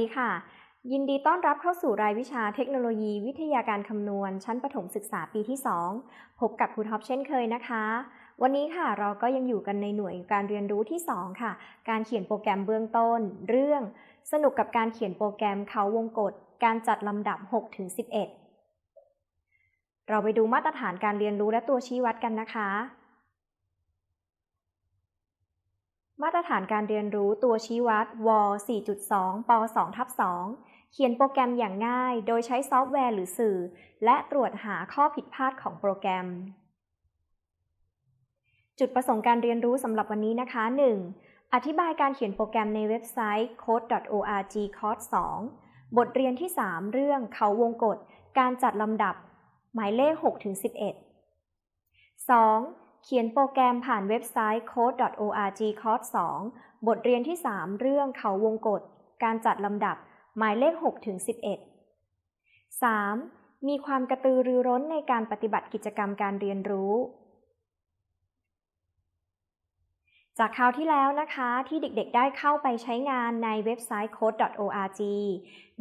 ดีค่ะ ยินดีต้อนรับเข้าสู่รายวิชาเทคโนโลยี วิทยาการคำนวณ ชั้นประถมศึกษาปีที่ 2 พบกับครูท็อปเช่นเคยนะคะ วันนี้ค่ะเราก็ยังอยู่กันในหน่วยการเรียนรู้ที่ 2 ค่ะ การเขียนโปรแกรมเบื้องต้น เรื่อง สนุกกับการเขียนโปรแกรมเขาวงกฏการจัดลำดับ 6-11 เราไปดูมาตรฐานการเรียนรู้และตัวชี้วัดกันนะคะ มาตรฐานการเรียนรู้ตัวชี้วัดว4.2 ป 2 ทับ 2 เขียนโปรแกรมอย่างง่าย โดยใช้ซอฟต์แวร์หรือสื่อ และตรวจหาข้อผิดพลาดของโปรแกรม จุดประสงค์การเรียนรู้สำหรับวันนี้นะคะ 1. อธิบายการเขียนโปรแกรมในเว็บไซต์ code.org คอร์ส2บทเรียนที่ 3 เรื่องเขาวงกฏการจัดลำดับ หมายเลข 6-11 2. เขียนโปรแกรมผ่านเว็บไซต์ code.org คอร์ส2บทเรียนที่ 3 เรื่องเขาวงกฏการจัดลำดับ หมายเลข6-11 3. มีความกระตือรือร้นในการปฏิบัติกิจกรรมการเรียนรู้ จากคราวที่แล้วนะคะที่เด็กๆได้เข้าไปใช้งานในเว็บไซต์ code.org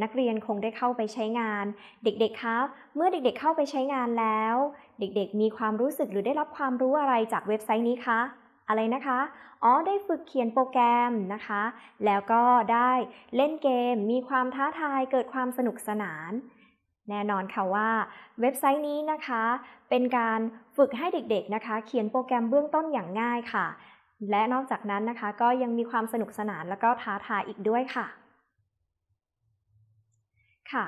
นักเรียนคงได้เข้าไปใช้งาน เด็กๆคะเมื่อเด็กๆเข้าไปใช้งานแล้ว เด็กๆ มีความรู้สึกหรือได้รับความรู้อะไรจากเว็บไซต์นี้คะอะไรนะคะ อ๋อ ได้ฝึกเขียนโปรแกรมนะคะ แล้วก็ได้เล่นเกม มีความท้าทาย เกิดความสนุกสนาน แน่นอนค่ะว่าเว็บไซต์นี้นะคะ เป็นการฝึกให้เด็กๆนะคะ เขียนโปรแกรมเบื้องต้นอย่างง่ายค่ะ และนอกจากนั้นนะคะก็ยังมีความสนุกสนานแล้วก็ท้าทายอีกด้วยค่ะ ค่ะ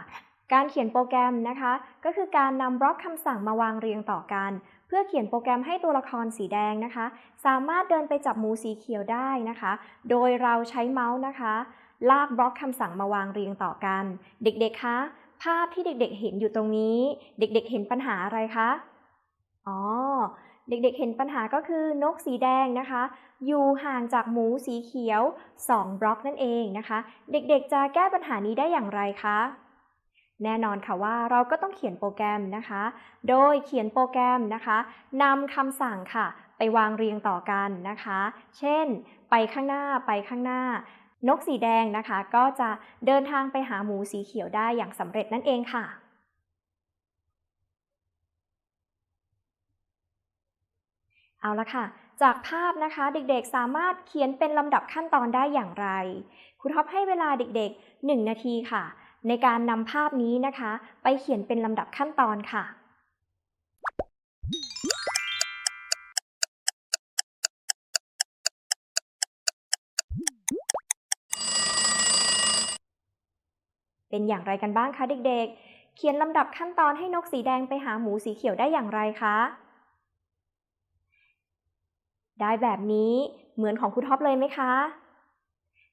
การเขียนโปรแกรมนะคะ ก็คือการนำบล็อกคำสั่งมาวางเรียงต่อกัน เพื่อเขียนโปรแกรมให้ตัวละครสีแดงนะคะ สามารถเดินไปจับหมูสีเขียวได้นะคะ โดยเราใช้เมาส์นะคะ ลากบล็อกคำสั่งมาวางเรียงต่อกัน เด็กๆคะภาพที่เด็กๆเห็นอยู่ตรงนี้ เด็กๆเห็นปัญหาอะไรคะอ๋อ เด็กๆ เห็นปัญหาก็คือนกสีแดงนะคะ อยู่ห่างจากหมูสีเขียว 2 บล็อกนั่นเองนะคะ เด็กๆ จะแก้ปัญหานี้ได้อย่างไรคะ แน่นอนค่ะว่าเราก็ต้องเขียนโปรแกรมนะคะ โดยเขียนโปรแกรมนะคะนำคำสั่งค่ะ ไปวางเรียงต่อกันนะคะ เช่น ไปข้างหน้าไปข้างหน้านกสีแดงนะคะ ก็จะเดินทางไปหาหมูสีเขียวได้อย่างสำเร็จนั่นเองค่ะ เอาละค่ะ จากภาพนะคะเด็กๆสามารถเขียนเป็นลำดับขั้นตอนได้อย่างไร ครูท็อปให้เวลาเด็กๆ 1 นาทีค่ะ ในการนำภาพนี้นะคะ ไปเขียนเป็นลำดับขั้นตอนค่ะเป็นอย่างไรกันบ้างคะเด็กๆ เขียนลำดับขั้นตอนให้นกสีแดงไปหาหมูสีเขียวได้อย่างไรคะ ได้แบบนี้เหมือนของครูท็อปเลยไหมคะ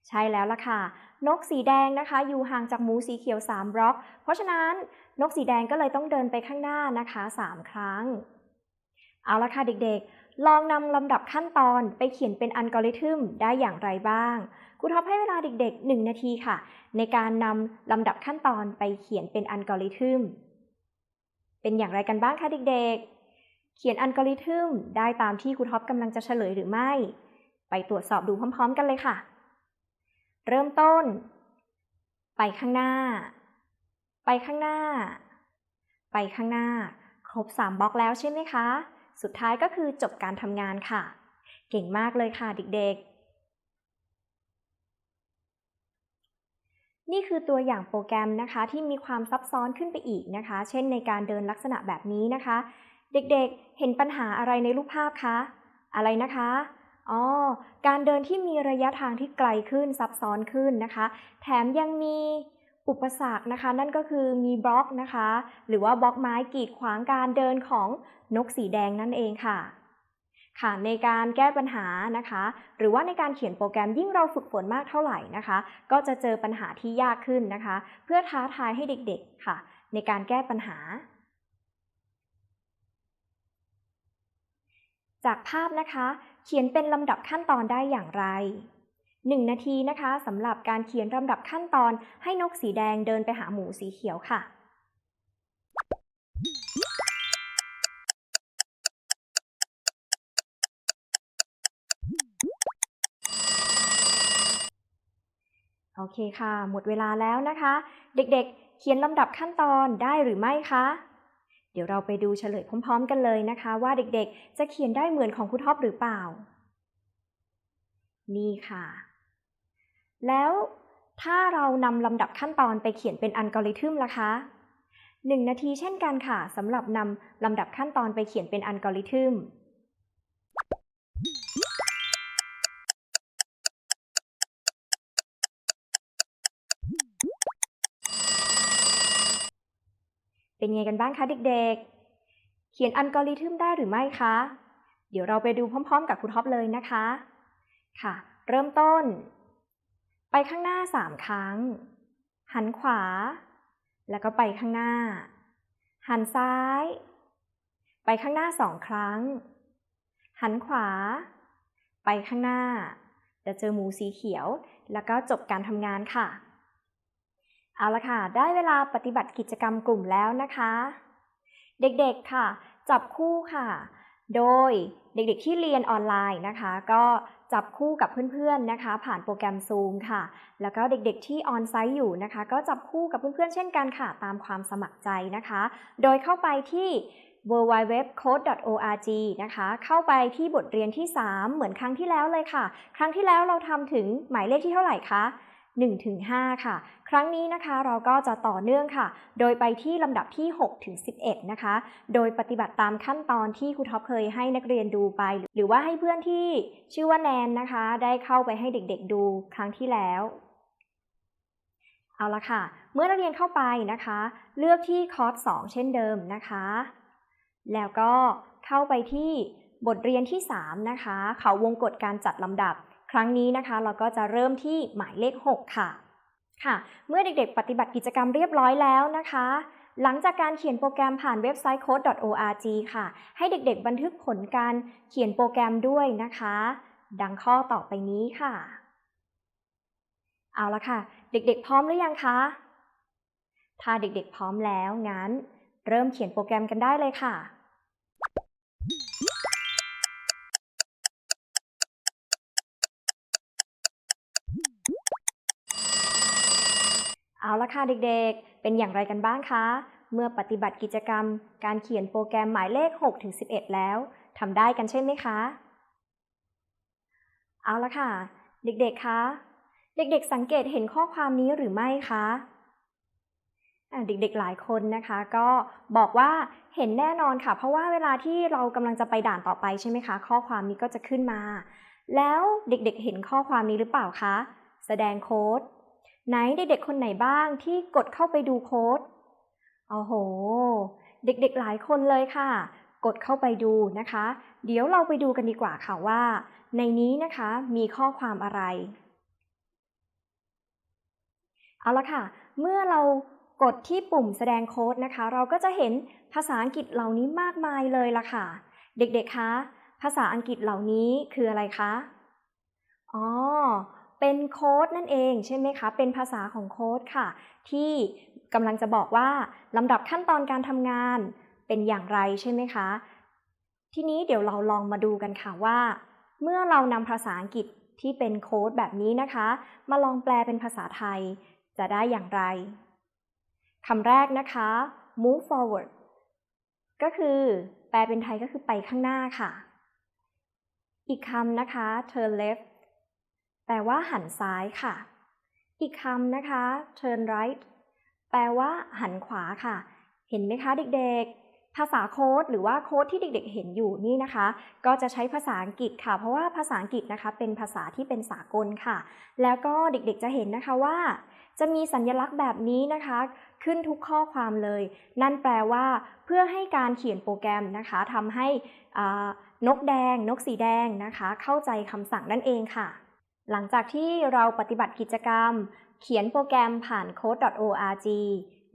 ใช่แล้วล่ะค่ะ นกสีแดงนะคะ อยู่ห่างจากหมูสีเขียว 3 บล็อก เพราะฉะนั้นนกสีแดงก็เลยต้องเดินไปข้างหน้านะคะ 3 ครั้ง เอาละค่ะเด็กๆ ลองนำลำดับขั้นตอนไปเขียนเป็นอัลกอริทึมได้อย่างไรบ้างครูท็อปให้เวลาเด็กๆ 1 นาทีค่ะ ในการนำลำดับขั้นตอนไปเขียนเป็นอัลกอริทึมเป็นอย่างไรกันบ้างคะเด็กๆ เขียนอัลกอริทึมได้ตามที่ครูท็อปกำลังจะเฉลยหรือไม่ ไปตรวจสอบดูพร้อม ๆ กันเลยค่ะ เริ่มต้น ไปข้างหน้า ไปข้างหน้า ไปข้างหน้า ครบ 3บล็อกแล้วใช่ไหมคะ สุดท้ายก็คือจบการทำงานค่ะ เก่งมากเลยค่ะเด็กๆนี่คือตัวอย่างโปรแกรมนะคะที่มีความซับซ้อนขึ้นไปอีกนะคะ เช่นในการเดินลักษณะแบบนี้นะคะ เด็กๆ เห็นปัญหาอะไรในรูปภาพคะ อะไรนะคะ อ๋อ การเดินที่มีระยะทางที่ไกลขึ้นซับซ้อนขึ้นนะคะ แถมยังมีอุปสรรคนะคะ นั่นก็คือมีบล็อกนะคะ หรือว่าบล็อกไม้กีดขวางการเดินของนกสีแดงนั่นเองค่ะค่ะในการแก้ปัญหานะคะ หรือว่าในการเขียนโปรแกรมยิ่งเราฝึกฝนมากเท่าไหร่นะคะ ก็จะเจอปัญหาที่ยากขึ้นนะคะ เพื่อท้าทายให้เด็กๆค่ะ ในการแก้ปัญหา จากภาพนะคะ เขียนเป็นลำดับขั้นตอนได้อย่างไร 1 นาทีนะคะสำหรับการเขียนลำดับขั้นตอนให้นกสีแดงเดินไปหาหมูสีเขียวค่ะโอเคค่ะ หมดเวลาแล้วนะคะ เด็กๆ เขียนลำดับขั้นตอนได้หรือไม่คะ ดี๋ยวเราไปดูเฉลยพร้อมๆ กันเลยนะคะ ว่าเด็กๆ จะเขียนได้เหมือนของครูท็อปหรือเปล่า นี่ค่ะ แล้วถ้าเรานำลำดับขั้นตอนไปเขียนเป็นอัลกอริทึมล่ะคะ 1 นาทีเช่นกันค่ะสำหรับนำลำดับขั้นตอนไปเขียนเป็นอัลกอริทึม เป็นไงกันบ้างคะเด็กๆ เขียนอัลกอริทึมได้หรือไม่คะ เดี๋ยวเราไปดูพร้อม ๆ กับครูท็อปเลยนะคะ ค่ะ เริ่มต้น ไปข้างหน้า 3 ครั้ง หันขวา แล้วก็ไปข้างหน้า หันซ้าย ไปข้างหน้า2ครั้ง หันขวา ไปข้างหน้า จะเจอหมูสีเขียว แล้วก็จบการทำงานค่ะ เอาละค่ะ ได้เวลาปฏิบัติกิจกรรมกลุ่มแล้วนะคะ เด็กๆค่ะ จับคู่ค่ะ โดยเด็กๆที่เรียนออนไลน์นะคะ ก็จับคู่กับเพื่อนๆนะคะ ผ่านโปรแกรม Zoom ค่ะ แล้วก็เด็กๆที่ออนไซต์อยู่นะคะ ก็จับคู่กับเพื่อนๆเช่นกันค่ะ ตามความสมัครใจนะคะ โดยเข้าไปที่ www.code.org นะคะ เข้าไปที่บทเรียนที่ 3 เหมือนครั้งที่แล้วเลยค่ะ ครั้งที่แล้วเราทำถึงหมายเลขที่เท่าไหร่คะ 1ถึง5ค่ะ ครั้งนี้นะคะเราก็จะต่อเนื่องค่ะ โดยไปที่ลำดับที่6ถึง11 นะคะ โดยปฏิบัติตามขั้นตอนที่ครูท็อปเคยให้นักเรียนดูไป หรือว่าให้เพื่อนที่ชื่อว่าแนนนะคะ ได้เข้าไปให้เด็กๆดูครั้งที่แล้วเอาละค่ะ เมื่อนักเรียนเข้าไปนะคะ เลือกที่คอร์ส2เช่นเดิมนะคะ แล้วก็เข้าไปที่บทเรียนที่ 3 นะคะ เขาวงกฎการจัดลำดับ ครั้งนี้นะคะเราก็จะเริ่มที่หมายเลข 6 ค่ะ ค่ะ เมื่อเด็กๆ ปฏิบัติกิจกรรมเรียบร้อยแล้วนะคะ หลังจากการเขียนโปรแกรมผ่านเว็บไซต์ code.org ค่ะ ให้เด็กๆ บันทึกผลการเขียนโปรแกรมด้วยนะคะ ดังข้อต่อไปนี้ค่ะ เอาละค่ะ เด็กๆ พร้อมหรือยังคะ ถ้าเด็กๆ พร้อมแล้วงั้น เริ่มเขียนโปรแกรมกันได้เลยค่ะ เอาละค่ะเด็กๆ เป็นอย่างไรกันบ้างคะ เมื่อปฏิบัติกิจกรรม การเขียนโปรแกรมหมายเลข6ถึง11 แล้วทำได้กันใช่ไหมคะ เอาละค่ะ เด็กๆ คะ เด็กๆ สังเกตเห็นข้อความนี้หรือไม่คะอะเด็กๆ หลายคนนะคะ ก็บอกว่าเห็นแน่นอนค่ะ เพราะว่าเวลาที่เรากำลังจะไปด่านต่อไปใช่ไหมคะ ข้อความนี้ก็จะขึ้นมา แล้วเด็กๆ เห็นข้อความนี้หรือเปล่าคะ แสดงโค้ด ไหนเด็กๆคนไหนบ้างที่กดเข้าไปดูโค้ดโอ้โห เด็กๆหลายคนเลยค่ะ กดเข้าไปดูนะคะ เดี๋ยวเราไปดูกันดีกว่าค่ะว่า ในนี้นะคะมีข้อความอะไร เอาละค่ะ เมื่อเรากดที่ปุ่มแสดงโค้ดนะคะ เราก็จะเห็นภาษาอังกฤษเหล่านี้มากมายเลยล่ะค่ะ เด็กๆคะ ภาษาอังกฤษเหล่านี้คืออะไรคะ อ๋อ เป็นโค้ดนั่นเองใช่ไหมคะ เป็นภาษาของโค้ดค่ะ ที่กำลังจะบอกว่าลำดับขั้นตอนการทำงานเป็นอย่างไรใช่ไหมคะ ทีนี้เดี๋ยวเราลองมาดูกันค่ะว่า เมื่อเรานำภาษาอังกฤษที่เป็นโค้ดแบบนี้นะคะ มาลองแปลเป็นภาษาไทยจะได้อย่างไรคำแรกนะคะ move forward ก็คือแปลเป็นไทยก็คือไปข้างหน้าค่ะ อีกคำนะคะ turn left แปลว่าหันซ้ายค่ะ อีกคำนะคะ turn right แปลว่า หันขวาค่ะ เห็นไหมคะเด็กๆ ภาษาโค้ดหรือว่าโค้ดที่เด็กๆ เห็นอยู่นี่นะคะ ก็จะใช้ภาษาอังกฤษค่ะ เพราะว่าภาษาอังกฤษนะคะ เป็นภาษาที่เป็นสากลค่ะ แล้วก็เด็กๆ จะเห็นนะคะว่า จะมีสัญลักษณ์แบบนี้นะคะขึ้นทุกข้อความเลย นั่นแปลว่า เพื่อให้การเขียนโปรแกรมนะคะทำให้นกแดง นกสีแดงนะคะ เข้าใจคำสั่งนั่นเองค่ะ หลังจากที่เราปฏิบัติกิจกรรม เขียนโปรแกรมผ่าน code.org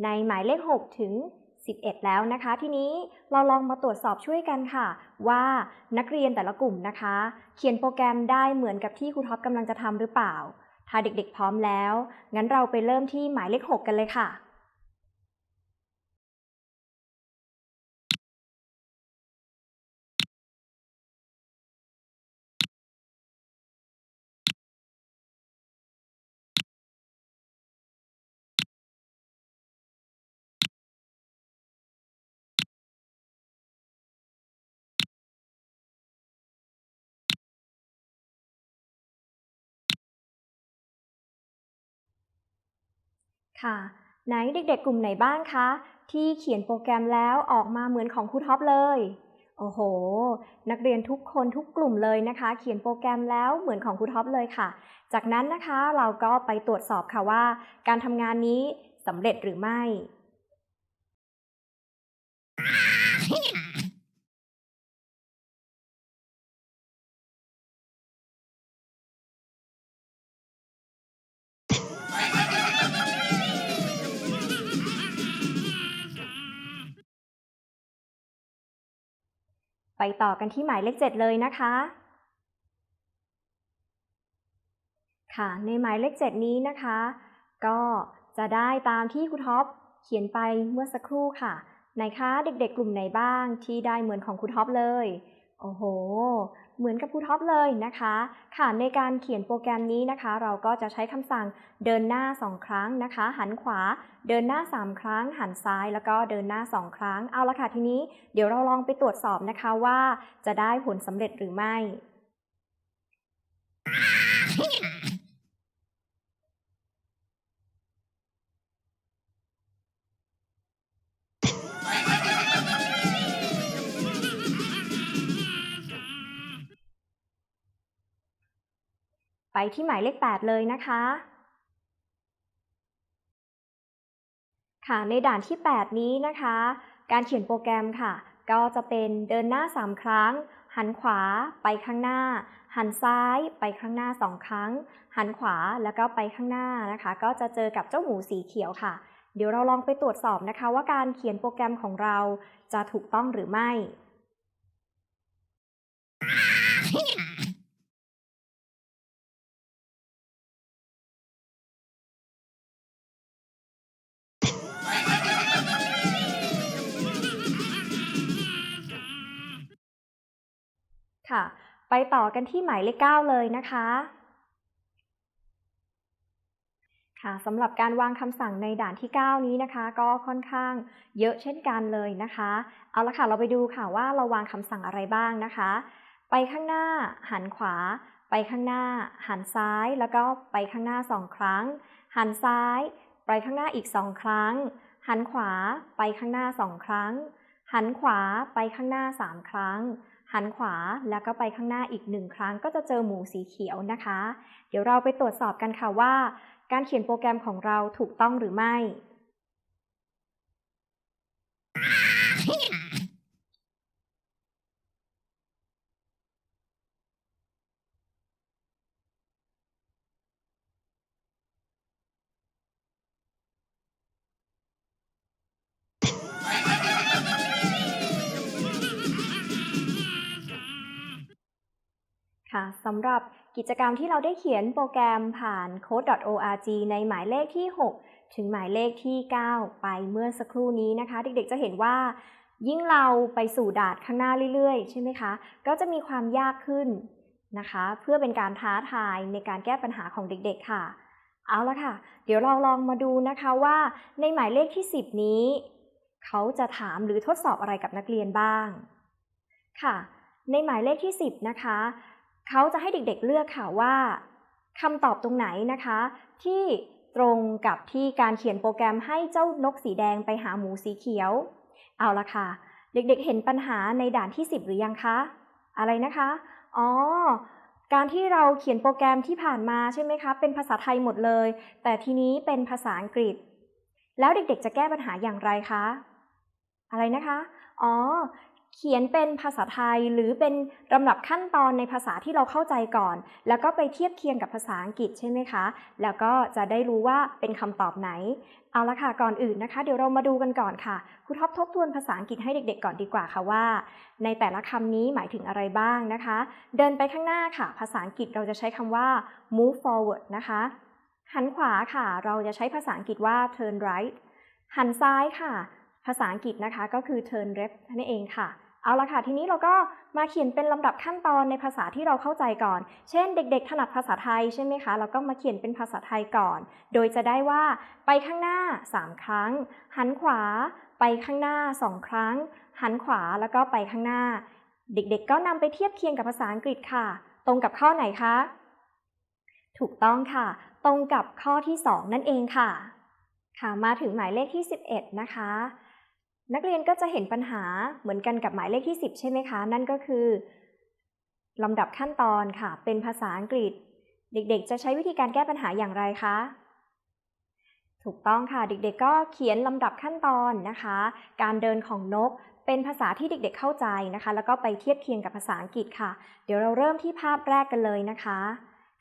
ในหมายเลข 6 ถึง 11 แล้วนะคะ ทีนี้เราลองมาตรวจสอบช่วยกันค่ะ ว่านักเรียนแต่ละกลุ่มนะคะ เขียนโปรแกรมได้เหมือนกับที่ครูท็อปกำลังจะทำหรือเปล่า ถ้าเด็กๆพร้อมแล้ว งั้นเราไปเริ่มที่หมายเลข 6 กันเลยค่ะ ค่ะ ไหนเด็กๆ กลุ่มไหนบ้างคะ ที่เขียนโปรแกรมแล้วออกมาเหมือนของครูท็อปเลย โอ้โห นักเรียนทุกคนทุกกลุ่มเลยนะคะ เขียนโปรแกรมแล้วเหมือนของครูท็อปเลยค่ะ จากนั้นนะคะเราก็ไปตรวจสอบค่ะว่า การทำงานนี้สำเร็จหรือไม่ ไปต่อกันที่หมายเลข 7 เลยนะคะ ค่ะ ในหมายเลข 7 นี้นะคะ ก็จะได้ตามที่ครูท็อปเขียนไปเมื่อสักครู่ค่ะไหนคะเด็กๆกลุ่มไหนบ้างที่ได้เหมือนของครูท็อปเลย โอ้โห เหมือนกับครูท็อปเลยนะคะ ค่ะในการเขียนโปรแกรมนี้นะคะ เราก็จะใช้คำสั่งเดินหน้า 2 ครั้งนะคะ หันขวา เดินหน้า 3 ครั้ง หันซ้าย แล้วก็เดินหน้า 2 ครั้ง เอาละค่ะทีนี้เดี๋ยวเราลองไปตรวจสอบนะคะว่าจะได้ผลสำเร็จหรือไม่ ที่หมายเลข 8 เลยนะคะ ค่ะ ในด่านที่ 8 นี้นะคะ การเขียนโปรแกรมค่ะ ก็จะเป็นเดินหน้า 3 ครั้ง หันขวาไปข้างหน้า หันซ้ายไปข้างหน้า 2 ครั้ง หันขวาแล้วก็ไปข้างหน้านะคะ ก็จะเจอกับเจ้าหมูสีเขียวค่ะ เดี๋ยวเราลองไปตรวจสอบนะคะ ว่าการเขียนโปรแกรมของเราจะถูกต้องหรือไม่ ไปต่อกันที่หมายเลข9เลยนะคะค่ะสำหรับการวางคำสั่งในด่านที่ 9 นี้นะคะ ก็ค่อนข้างเยอะเช่นกันเลยนะคะ เอาละค่ะเราไปดูค่ะว่าเราวางคำสั่งอะไรบ้างนะคะ ไปข้างหน้าหันขวา ไปข้างหน้า หันซ้าย แล้วก็ไปข้างหน้า 2 ครั้ง หันซ้าย ไปข้างหน้าอีก 2 ครั้ง หันขวา ไปข้างหน้า 2 ครั้ง หันขวาไปข้างหน้า 3 ครั้ง หันขวาแล้วก็ไปข้างหน้าอีกหนึ่งครั้งก็จะเจอหมูสีเขียวนะคะ เดี๋ยวเราไปตรวจสอบกันค่ะว่า การเขียนโปรแกรมของเราถูกต้องหรือไม่ ค่ะสำหรับกิจกรรมที่เราได้เขียนโปรแกรมผ่าน code.org ในหมายเลขที่ 6 ถึงหมายเลขที่ 9 ไปเมื่อสักครู่นี้นะคะ เด็กๆจะเห็นว่า ยิ่งเราไปสู่ดานข้างหน้าเรื่อยๆ ใช่ไหมคะ ก็จะมีความยากขึ้นนะคะ เพื่อเป็นการท้าทายในการแก้ปัญหาของเด็กๆค่ะ เอาละค่ะ เดี๋ยวเราลองมาดูนะคะว่า ในหมายเลขที่ 10 นี้ เขาจะถามหรือทดสอบอะไรกับนักเรียนบ้าง ค่ะ ในหมายเลขที่ 10 นะคะ เขาจะให้เด็กๆเลือกค่ะว่าคำตอบตรงไหนนะคะ ที่ตรงกับที่การเขียนโปรแกรมให้เจ้านกสีแดงไปหาหมูสีเขียว เอาละค่ะ เด็กๆเห็นปัญหาในด่านที่ 10 หรือยังคะ อะไรนะคะ อ๋อ การที่เราเขียนโปรแกรมที่ผ่านมาใช่ไหมคะ เป็นภาษาไทยหมดเลย แต่ทีนี้เป็นภาษาอังกฤษ แล้วเด็กๆ จะแก้ปัญหาอย่างไรคะ อะไรนะคะ อ๋อ เขียนเป็นภาษาไทยหรือเป็นลำดับขั้นตอนในภาษาที่เราเข้าใจก่อน แล้วก็ไปเทียบเคียงกับภาษาอังกฤษใช่ไหมคะ แล้วก็จะได้รู้ว่าเป็นคำตอบไหน เอาละค่ะก่อนอื่นนะคะ เดี๋ยวเรามาดูกันก่อนค่ะครูท็อปทบทวนภาษาอังกฤษให้เด็ก ๆ ก่อนดีกว่าค่ะว่า ในแต่ละคำนี้หมายถึงอะไรบ้างนะคะ เดินไปข้างหน้าค่ะ ภาษาอังกฤษเราจะใช้คำว่า move forward นะคะหันขวาค่ะ เราจะใช้ภาษาอังกฤษว่า turn right หันซ้ายค่ะ ภาษาอังกฤษนะคะก็คือ turn left นั่นเองค่ะ เอาละค่ะ ทีนี้เราก็มาเขียนเป็นลำดับขั้นตอนในภาษาที่เราเข้าใจก่อน เช่น เด็ก ๆ ถนัดภาษาไทยใช่ไหมคะ เราก็มาเขียนเป็นภาษาไทยก่อน โดยจะได้ว่าไปข้างหน้า 3 ครั้ง หันขวา ไปข้างหน้า 2 ครั้ง หันขวาแล้วก็ไปข้างหน้า เด็กๆ ก็นำไปเทียบเคียงกับภาษาอังกฤษค่ะ ตรงกับข้อไหนคะ ถูกต้องค่ะ ตรงกับข้อที่ 2 นั่นเองค่ะ ค่ะ มาถึงหมายเลขที่ 11 นะคะ นักเรียนก็จะเห็นปัญหาเหมือนกันกับหมายเลขที่ 10 ใช่ไหมคะ นั่นก็คือลำดับขั้นตอนค่ะ เป็นภาษาอังกฤษ เด็กๆ จะใช้วิธีการแก้ปัญหาอย่างไรคะ ถูกต้องค่ะ เด็กๆ ก็เขียนลำดับขั้นตอนนะคะ การเดินของนกเป็นภาษาที่เด็กๆ เข้าใจนะคะ แล้วก็ไปเทียบเคียงกับภาษาอังกฤษค่ะ เดี๋ยวเราเริ่มที่ภาพแรกกันเลยนะคะ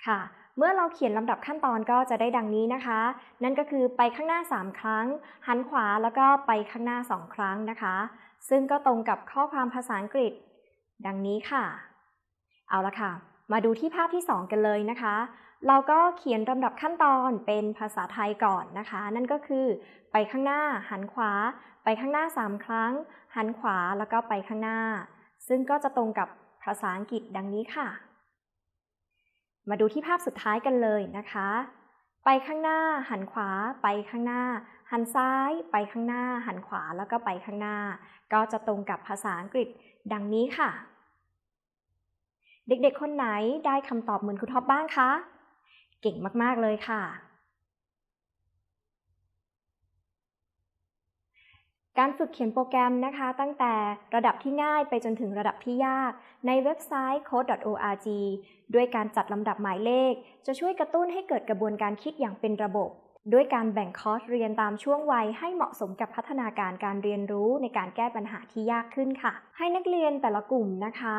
ค่ะ เมื่อเราเขียนลำดับขั้นตอนก็จะได้ดังนี้นะคะ นั่นก็คือไปข้างหน้า 3 ครั้ง หันขวาแล้วก็ไปข้างหน้า 2 ครั้งนะคะ ซึ่งก็ตรงกับข้อความภาษาอังกฤษ ดังนี้ค่ะ เอาละค่ะ มาดูที่ภาพที่ 2 กันเลยนะคะ เราก็เขียนลำดับขั้นตอนเป็นภาษาไทยก่อนนะคะ นั่นก็คือ ไปข้างหน้า หันขวา ไปข้างหน้า 3 ครั้ง หันขวาแล้วก็ไปข้างหน้า ซึ่งก็จะตรงกับภาษาอังกฤษดังนี้ค่ะ มาดูที่ภาพสุดท้ายกันเลยนะคะ ไปข้างหน้า หันขวา ไปข้างหน้า หันซ้าย ไปข้างหน้า หันขวาแล้วก็ไปข้างหน้า ก็จะตรงกับภาษาอังกฤษดังนี้ค่ะ เด็กๆ คนไหนได้คำตอบเหมือนคุณท็อปบ้างคะ เก่งมากๆเลยค่ะ การฝึกเขียนโปรแกรมนะคะ ตั้งแต่ระดับที่ง่ายไปจนถึงระดับที่ยาก ในเว็บไซต์ code.org ด้วยการจัดลำดับหมายเลข จะช่วยกระตุ้นให้เกิดกระบวนการคิดอย่างเป็นระบบ ด้วยการแบ่งคอร์สเรียนตามช่วงวัยให้เหมาะสมกับพัฒนาการการเรียนรู้ในการแก้ปัญหาที่ยากขึ้นค่ะ ให้นักเรียนแต่ละกลุ่มนะคะ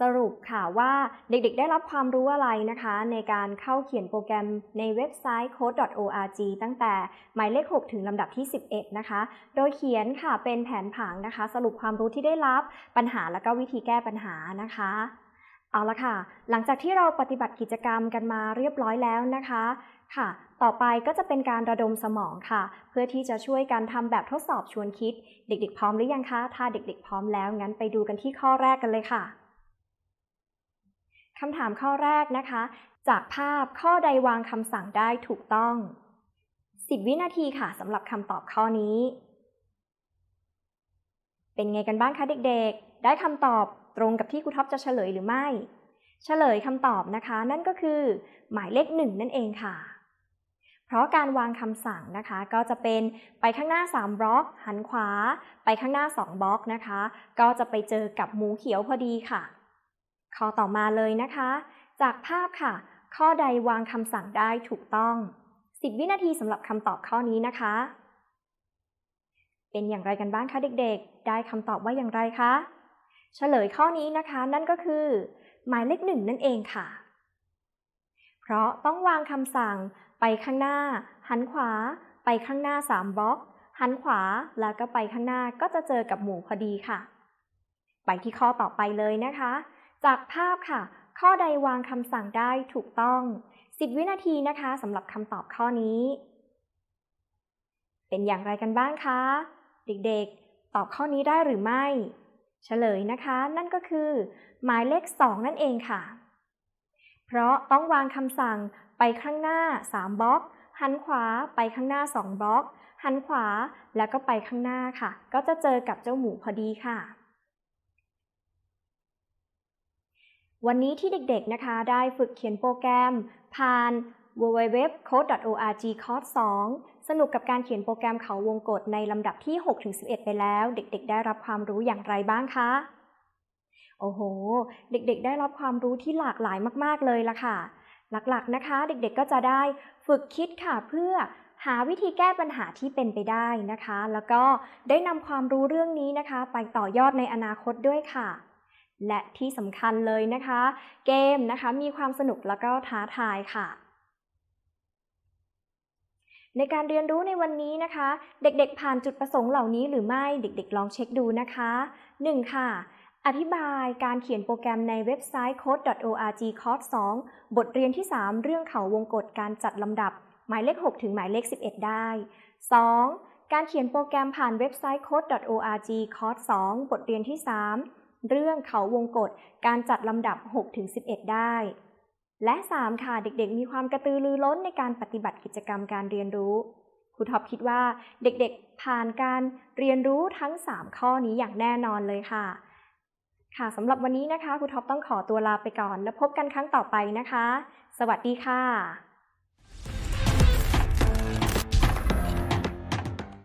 สรุปค่ะว่าเด็กๆ ได้รับความรู้อะไรนะคะ ในการเข้าเขียนโปรแกรมในเว็บไซต์ code.org ตั้งแต่หมายเลข 6 ถึงลำดับที่ 11 นะคะ โดยเขียนค่ะเป็นแผนผังนะคะ สรุปความรู้ที่ได้รับปัญหาและก็วิธีแก้ปัญหานะคะเอาละค่ะ หลังจากที่เราปฏิบัติกิจกรรมกันมาเรียบร้อยแล้วนะคะค่ะ ต่อไปก็จะเป็นการระดมสมองค่ะ เพื่อที่จะช่วยการทำแบบทดสอบชวนคิด เด็กๆ พร้อมหรือยังคะ ถ้าเด็กๆ พร้อมแล้วงั้นไปดูกันที่ข้อแรกกันเลยค่ะ คำถามข้อแรกนะคะ จากภาพข้อใดวางคำสั่งได้ถูกต้อง 10 วินาทีค่ะสำหรับคำตอบข้อนี้ เป็นไงกันบ้างคะเด็กๆ ได้คำตอบตรงกับที่ครูท็อปจะเฉลยหรือไม่ เฉลยคำตอบนะคะ นั่นก็คือ หมายเลขหนึ่งนั่นเองค่ะ เพราะการวางคำสั่งนะคะ ก็จะเป็นไปข้างหน้า 3 บล็อก หันขวา ไปข้างหน้า 2 บล็อกนะคะ ก็จะไปเจอกับหมูเขียวพอดีค่ะ ข้อต่อมาเลยนะคะ จากภาพค่ะ ข้อใดวางคำสั่งได้ถูกต้อง 10 วินาทีสำหรับคำตอบข้อนี้นะคะ เป็นอย่างไรกันบ้างคะเด็กๆ ได้คำตอบว่าอย่างไรคะเฉลยข้อนี้นะคะ นั่นก็คือ หมายเลขหนึ่งนั่นเองค่ะ เพราะต้องวางคำสั่งไปข้างหน้า หันขวา ไปข้างหน้า 3บล็อก หันขวาแล้วก็ไปข้างหน้าก็จะเจอกับหมูพอดีค่ะ ไปที่ข้อต่อไปเลยนะคะ จากภาพค่ะ ข้อใดวางคำสั่งได้ถูกต้อง 10 วินาทีนะคะสำหรับคำตอบข้อนี้ เป็นอย่างไรกันบ้างคะ เด็กๆ ตอบข้อนี้ได้หรือไม่เฉลยนะคะ นั่นก็คือ หมายเลข 2 นั่นเองค่ะ เพราะต้องวางคำสั่งไปข้างหน้า 3บล็อก หันขวาไปข้างหน้า 2บล็อก หันขวาแล้วก็ไปข้างหน้าค่ะ ก็จะเจอกับเจ้าหมูพอดีค่ะ วันนี้ที่เด็กๆนะคะได้ฝึกเขียนโปรแกรม ผ่าน www.code.org คอร์ส2สนุกกับการเขียนโปรแกรมเขาวงกฏในลำดับที่ 6-11 ไปแล้ว เด็กๆ ได้รับความรู้อย่างไรบ้างคะ โอ้โห เด็กๆ ได้รับความรู้ที่หลากหลายมากๆ เลยละค่ะ หลักๆ นะคะ เด็กๆ ก็จะได้ฝึกคิดค่ะเพื่อหาวิธีแก้ปัญหาที่เป็นไปได้นะคะ แล้วก็ได้นำความรู้เรื่องนี้นะคะ ไปต่อยอดในอนาคตด้วยค่ะ และที่สำคัญเลยนะคะ เกมนะคะมีความสนุกแล้วก็ท้าทายค่ะในการเรียนรู้ในวันนี้นะคะ เด็กๆ ผ่านจุดประสงค์เหล่านี้หรือไม่เด็กๆ ลองเช็คดูนะคะ 1. ค่ะ อธิบายการเขียนโปรแกรมในเว็บไซต์ code.org คอร์ส2บทเรียนที่ 3 เรื่องเขาวงกฏการจัดลำดับ หมายเลข 6 ถึงหมายเลข 11 ได้ 2. การเขียนโปรแกรมผ่านเว็บไซต์ code.org คอร์ส2บทเรียนที่ 3 เรื่องเขาวงกฏการจัดลำดับ6ถึง11 ได้ และ 3 ค่ะ เด็กๆ มีความกระตือรือร้นในการปฏิบัติกิจกรรมการเรียนรู้ ครูท็อปคิดว่าเด็กๆ ผ่านการเรียนรู้ทั้ง 3 ข้อนี้อย่างแน่นอนเลยค่ะ ค่ะสำหรับวันนี้นะคะครูท็อปต้องขอตัวลาไปก่อน แล้วพบกันครั้งต่อไปนะคะ สวัสดีค่ะ